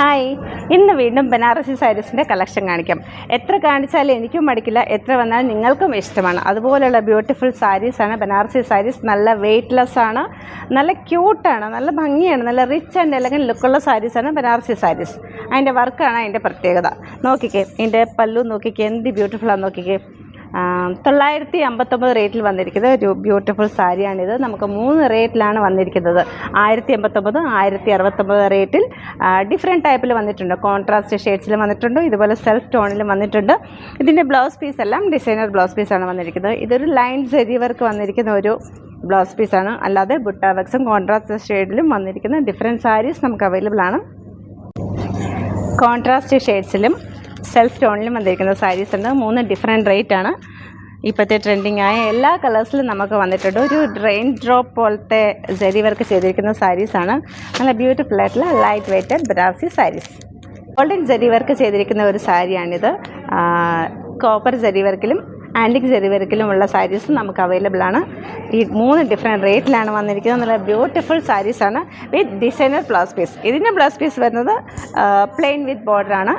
Hi ഇന്ന് വീണ്ടും Banarasi സാരീസിന്റെ collection കാണിക്കാം. എത്ര കാണിച്ചാലും എനിക്കും മടിക്കില്ല. എത്ര വന്നാലും നിങ്ങൾക്കും ഇഷ്ടമാണ്. അതുപോലെയുള്ള ബ്യൂട്ടിഫുൾ സാരീസാണ് ബനാറസി സാരീസ്. നല്ല വെയ്റ്റ്ലെസ് ആണ്. നല്ല ക്യൂട്ടാണ് നല്ല ഭംഗിയാണ്. നല്ല റിച്ച് ആൻഡ് എലഗൻ ലുക്കുള്ള സാരീസാണ് ബനാറസി സാരീസ്. അതിന്റെ വർക്കാണ് അതിന്റെ പ്രത്യേകത. നോക്കിക്കേ. ഇതിന്റെ പല്ലു നോക്കിക്കേ. എന്ത് ബ്യൂട്ടിഫുള്ളാണ് നോക്കിക്കേ. തൊള്ളായിരത്തി അമ്പത്തൊമ്പത് റേറ്റിൽ വന്നിരിക്കുന്നത്. ഒരു ബ്യൂട്ടിഫുൾ സാരിയാണിത്. നമുക്ക് മൂന്ന് റേറ്റിലാണ് വന്നിരിക്കുന്നത്. ആയിരത്തി എൺപത്തൊമ്പത് ആയിരത്തി അറുപത്തൊമ്പത് റേറ്റിൽ ഡിഫറെന്റ് ടൈപ്പിൽ വന്നിട്ടുണ്ട് കോൺട്രാസ്റ്റ് ഷെയ്ഡ്സിൽ വന്നിട്ടുണ്ട്. ഇതുപോലെ സെൽഫ് ടോണിലും വന്നിട്ടുണ്ട്. ഇതിന്റെ ബ്ലൗസ് പീസ് എല്ലാം ഡിസൈനർ ബ്ലൗസ് പീസാണ് വന്നിരിക്കുന്നത്. ഇതൊരു ലൈൻ ജെരി വർക്ക് വന്നിരിക്കുന്ന ഒരു ബ്ലൗസ് പീസാണ് അല്ലാതെ ബുട്ടാവക്സും കോൺട്രാസ്റ്റ് ഷെയ്ഡിലും വന്നിരിക്കുന്ന ഡിഫറെന്റ് സാരീസ് നമുക്ക് അവൈലബിൾ ആണ്. കോൺട്രാസ്റ്റ് ഷെയ്ഡ്സിലും സെൽഫ് ടോണിലും വന്നിരിക്കുന്ന സാരീസ് ഉണ്ട്. മൂന്ന് ഡിഫറെന്റ് റേറ്റ് ആണ്. ഇപ്പോഴത്തെ ട്രെൻഡിങ് ആയ എല്ലാ കളേഴ്സിലും നമുക്ക് വന്നിട്ടുണ്ട്. ഒരു റെയിൻ ഡ്രോപ്പ് പോലത്തെ ജരി വർക്ക് ചെയ്തിരിക്കുന്ന സാരീസാണ് നല്ല ബ്യൂട്ടിഫുൾ ആയിട്ടുള്ള light weighted Banarasi sarees golden zari work ചെയ്തിരിക്കുന്ന ഒരു സാരിയാണിത് കോപ്പർ ജരി വർക്കിലും ആന്റിക് ജരി വർക്കിലുമുള്ള സാരീസ് നമുക്ക് അവൈലബിൾ ആണ്. ഈ മൂന്ന് ഡിഫറെന്റ് റേറ്റിലാണ് വന്നിരിക്കുന്നത്. നല്ല ബ്യൂട്ടിഫുൾ സാരീസാണ് വിത്ത് ഡിസൈനർ ബ്ലൗസ് പീസ് ഇതിന്റെ ബ്ലൗസ് പീസ് വരുന്നത് പ്ലെയിൻ വിത്ത് ബോർഡറാണ്